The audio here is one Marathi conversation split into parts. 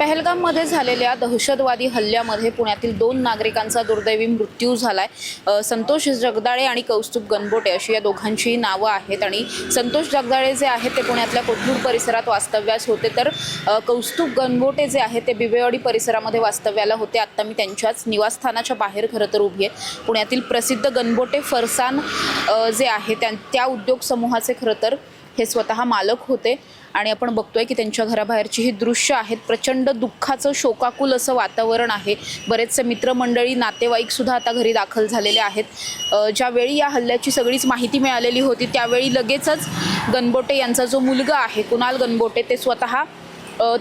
पहलगाममध्ये झालेल्या दहशतवादी हल्ल्यामध्ये पुण्यातील दोन नागरिकांचा दुर्दैवी मृत्यू झालाय. आहे संतोष जगदाळे आणि कौस्तुभ गणबोटे अशी या दोघांची नावं आहेत आणि संतोष जगदाळे जे आहेत ते पुण्यातल्या कोथरूड परिसरात वास्तव्यास होते. तर कौस्तुभ गणबोटे जे आहेत ते बिबेवाडी परिसरामध्ये वास्तव्याला होते. आत्ता मी त्यांच्याच निवासस्थानाच्या बाहेर खरं तर उभी आहे. पुण्यातील प्रसिद्ध गणबोटे फरसान जे आहे त्या त्या उद्योग समूहाचे खरं तर हे स्वतः मालक होते. आणि आपण बघतोय की त्यांच्या घराबाहेरची ही दृश्य आहेत. प्रचंड दुःखाचं शोकाकुल असं वातावरण आहे. बरेचसे मित्रमंडळी नातेवाईक सुद्धा आता घरी दाखल झालेले आहेत. ज्यावेळी या हल्ल्याची सगळीच माहिती मिळालेली होती त्यावेळी लगेचच गणबोटे यांचा जो मुलगा आहे कुणाल गणबोटे ते स्वतः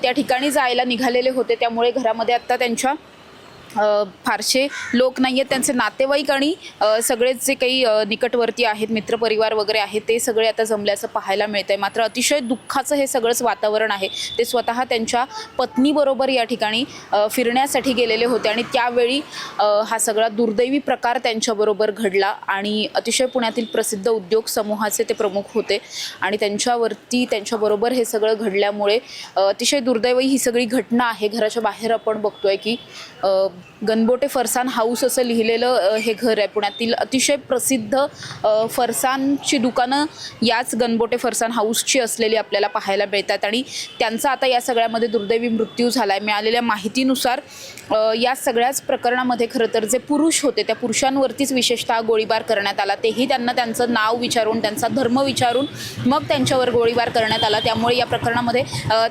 त्या ठिकाणी जायला निघालेले होते. त्यामुळे घरामध्ये आत्ता त्यांच्या फारसे लोक नाही आहेत त्यांचे नातेवाईक आणि सगळेच जे काही निकटवर्ती आहेत मित्रपरिवार वगैरे आहेत ते सगळे आता जमल्याचं पाहायला मिळतंय. मात्र अतिशय दुःखाचं हे सगळंच वातावरण आहे. ते स्वतः त्यांच्या पत्नीबरोबर या ठिकाणी फिरण्यासाठी गेलेले होते आणि त्यावेळी हा सगळा दुर्दैवी प्रकार त्यांच्याबरोबर घडला आणि अतिशय पुण्यातील प्रसिद्ध उद्योग समूहाचे ते प्रमुख होते आणि त्यांच्यावरती त्यांच्याबरोबर हे सगळं घडल्यामुळे अतिशय दुर्दैवी ही सगळी घटना आहे. घराच्या बाहेर आपण बघतोय की गणबोटे फरसान हाऊस असं लिहिलेलं हे घर आहे. पुण्यातील अतिशय प्रसिद्ध फरसानची दुकानं याच गणबोटे फरसान हाऊसची असलेली आपल्याला पाहायला मिळतात. आणि त्यांचा आता या सगळ्यामध्ये दुर्दैवी मृत्यू झाला आहे मिळालेल्या माहितीनुसार या सगळ्याच प्रकरणामध्ये खरं तर जे पुरुष होते त्या पुरुषांवरतीच विशेषतः गोळीबार करण्यात आला. तेही त्यांना त्यांचं नाव विचारून त्यांचा धर्म विचारून मग त्यांच्यावर गोळीबार करण्यात आला. त्यामुळे या प्रकरणामध्ये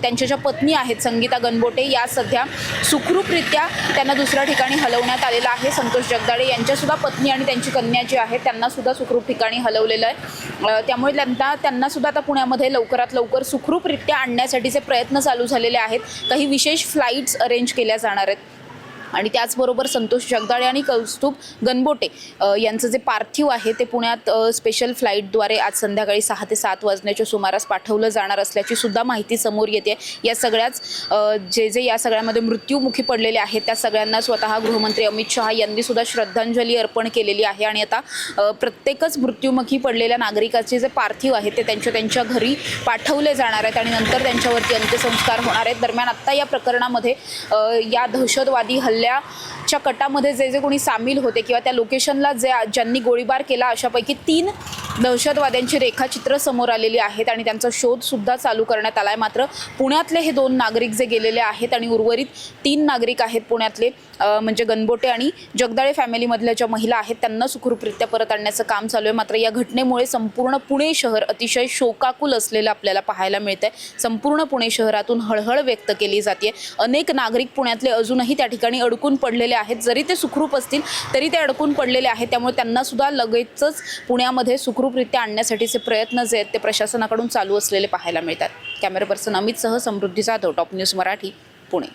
त्यांच्या ज्या पत्नी आहेत संगीता गणबोटे या सध्या सुखरूपरित्या त्यांना दुसऱ्या ठिकाणी हलवण्यात आलेला आहे. संतोष जगदाळे यांच्यासुद्धा पत्नी आणि त्यांची कन्या जी आहे त्यांनासुद्धा सुखरूप ठिकाणी हलवलेलं आहे. त्यामुळे त्यांना त्यांनासुद्धा आता पुण्यामध्ये लवकरात लवकर सुखरूपरित्या आणण्यासाठीचे प्रयत्न चालू झालेले आहेत. काही विशेष फ्लाईट्स अरेंज केल्या जाणार आहेत. आणि त्याचबरोबर संतोष जगदाळे आणि कौस्तुभ गणबोटे यांचं जे पार्थिव आहे ते पुण्यात स्पेशल फ्लाईटद्वारे आज संध्याकाळी सहा ते सात वाजण्याच्या सुमारास पाठवलं जाणार असल्याची सुद्धा माहिती समोर येते. या सगळ्याच जे जे या सगळ्यामध्ये मृत्यूमुखी पडलेले आहेत त्या सगळ्यांना स्वतः गृहमंत्री अमित शहा यांनी सुद्धा श्रद्धांजली अर्पण केलेली आहे. आणि आता प्रत्येकच मृत्यूमुखी पडलेल्या नागरिकाचे जे पार्थिव आहे ते त्यांच्या त्यांच्या घरी पाठवले जाणार आहेत आणि नंतर त्यांच्यावरती अंत्यसंस्कार होणार आहेत. दरम्यान आत्ता या प्रकरणामध्ये या दहशतवादी हल्ल्याच्या कटामध्ये जे जे कोणी सामील होते किंवा त्या लोकेशनला जे ज्यांनी गोळीबार केला अशापैकी तीन दहशतवाद्यांची रेखाचित्र समोर आलेली आहेत आणि त्यांचा शोध सुद्धा चालू करण्यात आला आहे मात्र पुण्यातले हे दोन नागरिक जे गेलेले आहेत आणि उर्वरित तीन नागरिक आहेत पुण्यातले म्हणजे गणबोटे आणि जगदाळे फॅमिलीमधल्या ज्या महिला आहेत त्यांना सुखरूपरित्या परत आणण्याचं काम चालू आहे. मात्र या घटनेमुळे संपूर्ण पुणे शहर अतिशय शोकाकुल असलेलं आपल्याला पाहायला मिळत आहे संपूर्ण पुणे शहरातून हळहळ व्यक्त केली जाते अनेक नागरिक पुण्यातले अजूनही त्या ठिकाणी अडकून पडलेले आहेत. जरी ते सुखरूप असतील तरी ते अडकून पडलेले आहेत. त्यामुळे त्यांना सुद्धा लगेचच पुण्यामध्ये सुखरूप सुखरूपरित्या आणण्यासाठीचे प्रयत्न जे आहेत ते प्रशासनाकडून चालू असलेले पाहायला मिळतात. कॅमेरा पर्सन अमितसह समृद्धी जाधव टॉप न्यूज मराठी पुणे.